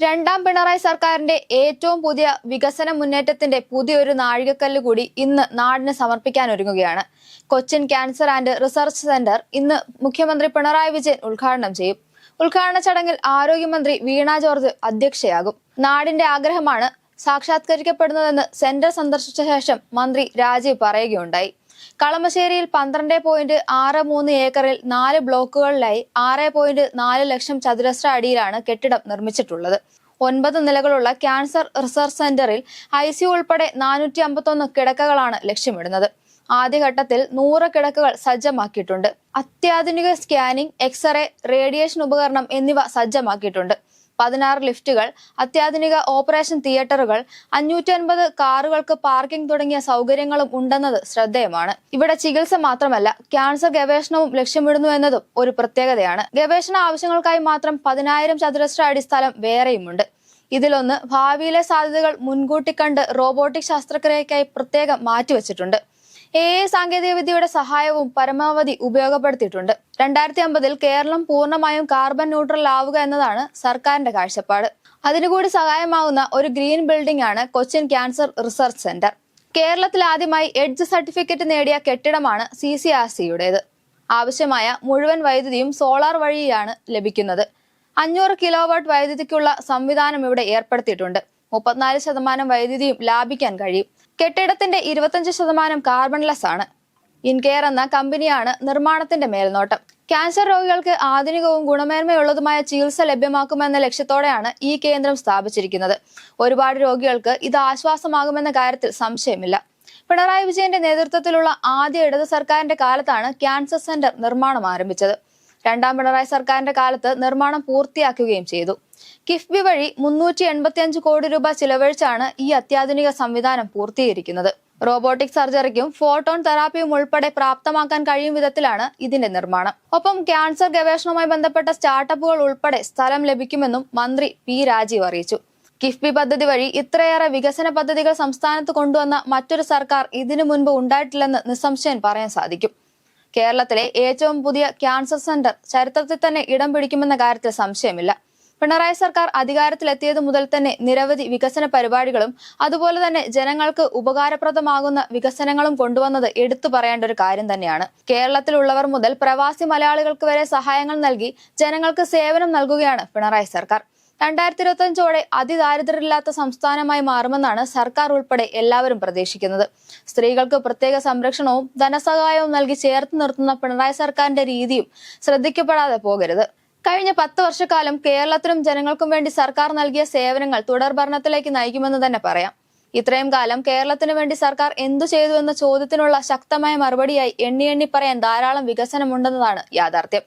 രണ്ടാം പിണറായി സർക്കാരിന്റെ ഏറ്റവും പുതിയ വികസന മുന്നേറ്റത്തിന്റെ പുതിയൊരു നാഴികക്കല്ല് കൂടി ഇന്ന് നാടിന് സമർപ്പിക്കാൻ ഒരുങ്ങുകയാണ്. Cochin cancer and research centre ഇന്ന് മുഖ്യമന്ത്രി പിണറായി വിജയൻ ഉദ്ഘാടനം ചെയ്യും. ഉദ്ഘാടന ചടങ്ങിൽ ആരോഗ്യമന്ത്രി വീണ ജോർജ് അധ്യക്ഷയാകും. നാടിന്റെ ആഗ്രഹമാണ് സാക്ഷാത്കരിക്കപ്പെടുന്നതെന്ന് സെന്റർ സന്ദർശിച്ച ശേഷം മന്ത്രി രാജീവ് പറയുകയുണ്ടായി. കളമശ്ശേരിയിൽ പന്ത്രണ്ട് പോയിന്റ് ആറ് മൂന്ന് ഏക്കറിൽ നാല് ബ്ലോക്കുകളിലായി ആറ് പോയിന്റ് നാല് ലക്ഷം ചതുരശ്ര അടിയിലാണ് കെട്ടിടം നിർമ്മിച്ചിട്ടുള്ളത്. ഒൻപത് നിലകളുള്ള ക്യാൻസർ റിസർച്ച് സെന്ററിൽ ഐ സി ഉൾപ്പെടെ നാനൂറ്റി അമ്പത്തൊന്ന് കിടക്കകളാണ് ലക്ഷ്യമിടുന്നത്. ആദ്യഘട്ടത്തിൽ നൂറ് കിടക്കകൾ സജ്ജമാക്കിയിട്ടുണ്ട്. അത്യാധുനിക സ്കാനിംഗ് എക്സ്റേ റേഡിയേഷൻ ഉപകരണം എന്നിവ സജ്ജമാക്കിയിട്ടുണ്ട്. പതിനാറ് ലിഫ്റ്റുകൾ അത്യാധുനിക ഓപ്പറേഷൻ തിയേറ്ററുകൾ അഞ്ഞൂറ്റി അൻപത് കാറുകൾക്ക് പാർക്കിംഗ് തുടങ്ങിയ സൗകര്യങ്ങളും ഉണ്ടെന്നത് ശ്രദ്ധേയമാണ്. ഇവിടെ ചികിത്സ മാത്രമല്ല ക്യാൻസർ ഗവേഷണവും ലക്ഷ്യമിടുന്നു എന്നതും ഒരു പ്രത്യേകതയാണ്. ഗവേഷണ ആവശ്യങ്ങൾക്കായി മാത്രം പതിനായിരം ചതുരശ്ര അടി സ്ഥലം വേറെയുമുണ്ട്. ഇതിലൊന്ന് ഭാവിയിലെ സാധ്യതകൾ മുൻകൂട്ടി കണ്ട് റോബോട്ടിക് ശസ്ത്രക്രിയയ്ക്കായി പ്രത്യേകം മാറ്റിവെച്ചിട്ടുണ്ട്. എ ഐ സാങ്കേതിക വിദ്യയുടെ സഹായവും പരമാവധി ഉപയോഗപ്പെടുത്തിയിട്ടുണ്ട്. രണ്ടായിരത്തി അമ്പതിൽ കേരളം പൂർണമായും കാർബൺ ന്യൂട്രൽ ആവുക എന്നതാണ് സർക്കാരിന്റെ കാഴ്ചപ്പാട്. അതിനുകൂടി സഹായമാവുന്ന ഒരു ഗ്രീൻ ബിൽഡിംഗ് ആണ് കൊച്ചിൻ ക്യാൻസർ റിസർച്ച് സെന്റർ. കേരളത്തിൽ ആദ്യമായി എഡ്ജ് സർട്ടിഫിക്കറ്റ് നേടിയ കെട്ടിടമാണ് സി സി ആർ സിയുടേത്. ആവശ്യമായ മുഴുവൻ വൈദ്യുതിയും സോളാർ വഴിയാണ് ലഭിക്കുന്നത്. അഞ്ഞൂറ് കിലോ വാട്ട് വൈദ്യുതിക്കുള്ള സംവിധാനം ഇവിടെ ഏർപ്പെടുത്തിയിട്ടുണ്ട്. മുപ്പത്തിനാല് ശതമാനം വൈദ്യുതിയും ലാഭിക്കാൻ കഴിയും. കെട്ടിടത്തിന്റെ ഇരുപത്തഞ്ച് ശതമാനം കാർബൺലെസ് ആണ്. ഇൻകെയർ എന്ന കമ്പനിയാണ് നിർമ്മാണത്തിന്റെ മേൽനോട്ടം. ക്യാൻസർ രോഗികൾക്ക് ആധുനികവും ഗുണമേന്മയുള്ളതുമായ ചികിത്സ ലഭ്യമാക്കുമെന്ന ലക്ഷ്യത്തോടെയാണ് ഈ കേന്ദ്രം സ്ഥാപിച്ചിരിക്കുന്നത്. ഒരുപാട് രോഗികൾക്ക് ഇത് ആശ്വാസമാകുമെന്ന കാര്യത്തിൽ സംശയമില്ല. പിണറായി വിജയന്റെ നേതൃത്വത്തിലുള്ള ആദ്യ ഇടത് സർക്കാരിന്റെ കാലത്താണ് ക്യാൻസർ സെന്റർ നിർമ്മാണം ആരംഭിച്ചത്. രണ്ടാം പിണറായി സർക്കാരിന്റെ കാലത്ത് നിർമ്മാണം പൂർത്തിയാക്കുകയും ചെയ്തു. കിഫ്ബി വഴി മുന്നൂറ്റി എൺപത്തിയഞ്ച് കോടി രൂപ ചിലവഴിച്ചാണ് ഈ അത്യാധുനിക സംവിധാനം പൂർത്തീകരിക്കുന്നത്. റോബോട്ടിക് സർജറിക്കും ഫോട്ടോൺ തെറാപ്പിയും ഉൾപ്പെടെ പ്രാപ്തമാക്കാൻ കഴിയും വിധത്തിലാണ് ഇതിന്റെ നിർമ്മാണം. ഒപ്പം ക്യാൻസർ ഗവേഷണവുമായി ബന്ധപ്പെട്ട സ്റ്റാർട്ടപ്പുകൾ ഉൾപ്പെടെ സ്ഥലം ലഭിക്കുമെന്നും മന്ത്രി പി രാജീവ് അറിയിച്ചു. കിഫ്ബി പദ്ധതി വഴി ഇത്രയേറെ വികസന പദ്ധതികൾ സംസ്ഥാനത്ത് കൊണ്ടുവന്ന മറ്റൊരു സർക്കാർ ഇതിനു മുൻപ് ഉണ്ടായിട്ടില്ലെന്ന് നിസ്സംശയം പറയാൻ സാധിക്കും. കേരളത്തിലെ ഏറ്റവും പുതിയ ക്യാൻസർ സെന്റർ ചരിത്രത്തിൽ തന്നെ ഇടം പിടിക്കുമെന്ന കാര്യത്തിൽ സംശയമില്ല. പിണറായി സർക്കാർ അധികാരത്തിലെത്തിയതു മുതൽ തന്നെ നിരവധി വികസന പരിപാടികളും അതുപോലെ തന്നെ ജനങ്ങൾക്ക് ഉപകാരപ്രദമാകുന്ന വികസനങ്ങളും കൊണ്ടുവന്നത് എടുത്തു പറയേണ്ട ഒരു കാര്യം തന്നെയാണ്. കേരളത്തിലുള്ളവർ മുതൽ പ്രവാസി മലയാളികൾക്ക് വരെ സഹായങ്ങൾ നൽകി ജനങ്ങൾക്ക് സേവനം നൽകുകയാണ് പിണറായി സർക്കാർ. രണ്ടായിരത്തി ഇരുപത്തഞ്ചോടെ അതിദാരിദ്ര്യമില്ലാത്ത സംസ്ഥാനമായി മാറുമെന്നാണ് സർക്കാർ ഉൾപ്പെടെ എല്ലാവരും പ്രതീക്ഷിക്കുന്നത്. സ്ത്രീകൾക്ക് പ്രത്യേക സംരക്ഷണവും ധനസഹായവും നൽകി ചേർത്ത് നിർത്തുന്ന പിണറായി സർക്കാരിന്റെ രീതിയും ശ്രദ്ധിക്കപ്പെടാതെ പോകരുത്. കഴിഞ്ഞ പത്ത് വർഷക്കാലം കേരളത്തിനും ജനങ്ങൾക്കും വേണ്ടി സർക്കാർ നൽകിയ സേവനങ്ങൾ തുടർ ഭരണത്തിലേക്ക് നയിക്കുമെന്ന് തന്നെ പറയാം. ഇത്രയും കാലം കേരളത്തിന് വേണ്ടി സർക്കാർ എന്തു ചെയ്തു എന്ന ചോദ്യത്തിനുള്ള ശക്തമായ മറുപടിയായി എണ്ണി എണ്ണി പറയാൻ ധാരാളം വികസനമുണ്ടെന്നതാണ് യാഥാർത്ഥ്യം.